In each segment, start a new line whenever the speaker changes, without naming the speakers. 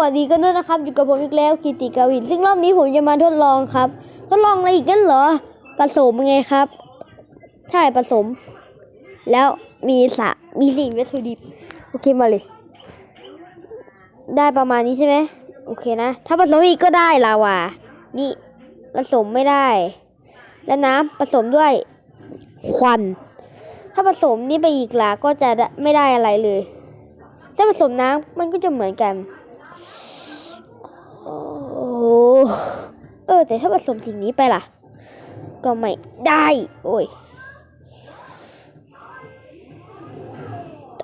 วัสดีกันด้วยนะครับ อยู่กับผมอีกแล้วกิติกาวินซึ่งรอบนี้ผมจะมาทดลองครับ ทดลองอะไรอีกกันเหรอผสมไงครับ ใช่ผสม แล้วมีสะมีสิ่งวัตถุดิบโอเคมาเลย ได้ประมาณนี้ใช่ไหมโอเคนะ ถ้าผสมอีกก็ได้ลาวานี่ผสมไม่ได้ และน้ำผสมด้วยควัน ถ้าผสมนี่ไปอีกล่ะก็จะไม่ได้อะไรเลยถ้าผสมน้ำมันก็จะเหมือนกัน เออ แต่ถ้าผสมสิ่งนี้ไปล่ะ ก็ไม่ได้ โอ้ย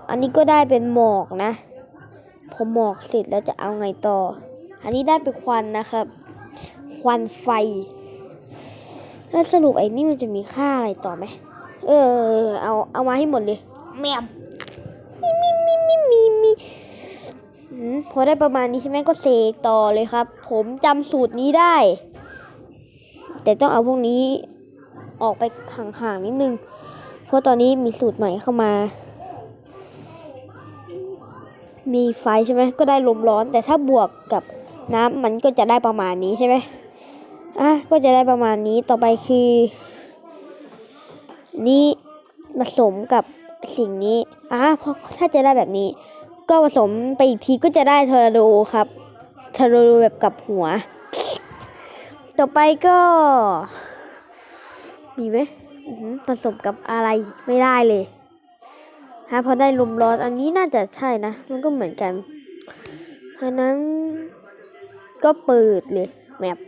อันนี้ก็ได้เป็นหมอกนะ พอหมอกเสร็จแล้วจะเอาไงต่อ อันนี้ได้เป็นควันนะครับ ควันไฟ แล้วสรุปไอ้นี่มันจะมีค่าอะไรต่อไหม เออ เอา เอามาให้หมดเลย แมม พอได้ประมาณนี้ใช่ไหมก็เสกต่อเลยครับ ผมจำสูตรนี้ได้ แต่ต้องเอาพวกนี้ออกไปห่างๆนิดนึง เพราะตอนนี้มีสูตรใหม่เข้ามา มีไฟใช่ไหมก็ได้ลมร้อน แต่ถ้าบวกกับน้ำมันก็จะได้ประมาณนี้ใช่ไหมอะก็จะได้ประมาณนี้ต่อไปคือ นี่ผสมกับสิ่งนี้อะเพราะถ้าจะได้แบบนี้ ก็ผสมไปอีกทีก็จะได้ทอร์นาโดครับทอร์นาโดแบบกับหัว ต่อไปก็ มีไหมผสมกับอะไรไม่ได้เลยฮะพอได้ลมร้อนอันนี้น่าจะใช่นะ มันก็เหมือนกันอันนั้นก็เปิดเลยแมป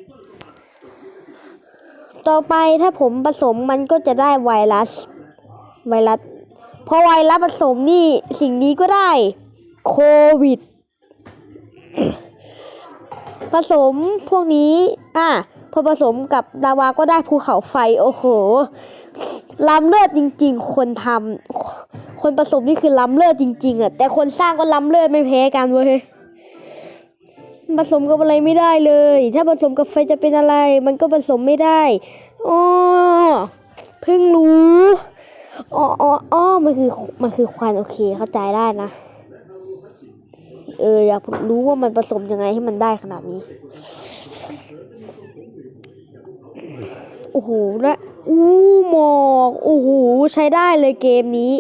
ต่อไปถ้าผมผสมมันก็จะได้ไวรัส ไวรัสพอไวรัสผสมนี่สิ่งนี้ก็ได้ โควิด ผสมพวกนี้ อะ พอผสมกับดาวาก็ได้ภูเขาไฟ โอ้โห ล้ำเลิศจริง ๆ คนทำ คนผสมนี่คือล้ำเลิศจริง ๆอะแต่คนสร้างก็ล้ำเลิศไม่แพ้กันเว้ยผสมกับอะไรไม่ได้เลย ถ้าผสมกับไฟจะเป็นอะไร มันก็ผสมไม่ได้อ๋อเพิ่งรู้อ๋ออ๋ออ๋อมันคือ มันคือควัน โอเค เข้าใจได้นะ เอออยากรู้ว่ามันผสมยังไงให้มันได้ขนาดนี้ โอ้โหและอู้หมอกโอ้โหใช้ได้เลยเกมนี้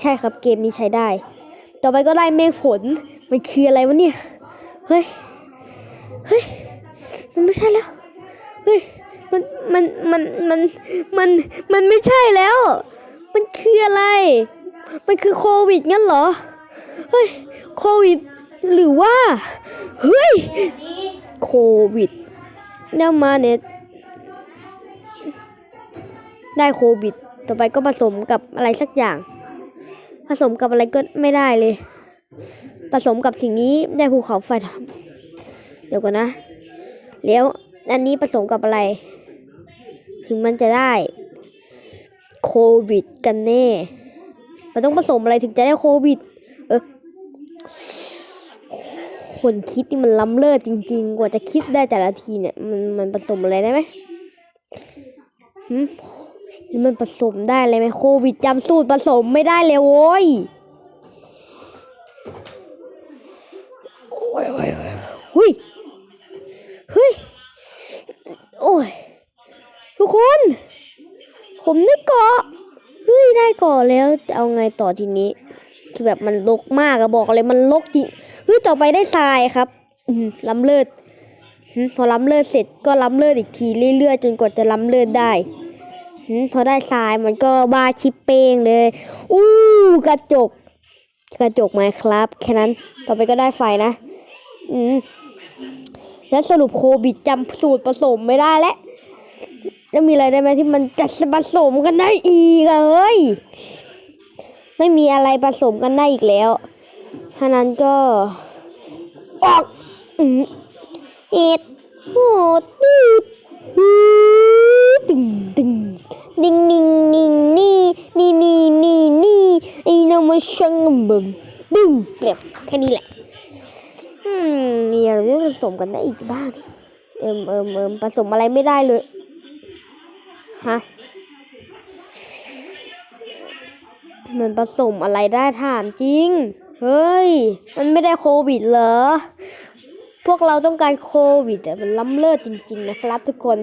ใช่ครับเกมนี้ใช้ได้ ต่อไปก็ได้เมฆฝนมันคืออะไรวะเนี่ยเฮ้ยเฮ้ยมันไม่ใช่แล้วเฮ้ยมันมันมันมันมันมันไม่ใช่แล้ว มันคืออะไร มันคือโควิดงั้นเหรอ เฮ้ยโควิด หรือว่า เฮ้ย โควิดเนี่ยมาเนี่ยได้โควิด ต่อไปก็ผสมกับอะไรสักอย่าง ผสมกับอะไรก็ไม่ได้เลย ผสมกับสิ่งนี้ได้ภูเขาไฟทำเดี๋ยวก่อนนะ แล้วอันนี้ผสมกับอะไร ถึงมันจะได้ โควิดกันแน่ มันต้องผสมอะไรถึงจะได้โควิด คนคิดนี่มันล้ำเลิศจริง ๆ กว่าจะคิดได้แต่ละทีเนี่ย มันมันผสมอะไรได้ไหมหืมมันผสมได้อะไรไหมโควิดจำสูตรผสมไม่ได้เลยโว้ยหุยเฮ้ยโอ้ย ทุกคน ผมได้เกาะเฮ้ยได้เกาะแล้วจะเอาไงต่อทีนี้ คือแบบมันลกมากอะบอกเลยมันลกจริงเฮ้ยต่อไปได้ทรายครับอืล้ำเลิศพอล้ำเลิศเสร็จก็ล้ำเลิศอีกทีเรื่อยๆจนกว่าจะล้ำเลิศได้พอได้ทรายมันก็บาชิปเป้งเลย อู้กระจก กระจกไหมครับ แค่นั้นต่อไปก็ได้ไฟนะ อืมแล้วสรุปโควิดจำสูตรผสมไม่ได้แล้วแล้วมีอะไรได้ไหมที่มันจะผสมกันได้อีกเฮ้ย ไม่มีอะไรผสมกันได้อีกแล้วท่านั้นก็ ออกอืมเอ็ดโหตึ๊ดตึงตึงดิงดิงดิงนี่นี่นี่นี่นี่ไอ้น้องมันช่างบึมดึงเปรียบแค่นี้แหละอืมมีอะไรผสมกันได้อีกบ้างเอิมเอิมเอิมผสมอะไรไม่ได้เลยฮะ มันผสมอะไรได้ถามจริง เฮ้ย มันไม่ได้โควิดเหรอ พวกเราต้องการโควิดแต่มันล้ำเลิศจริง ๆ นะครับทุกคน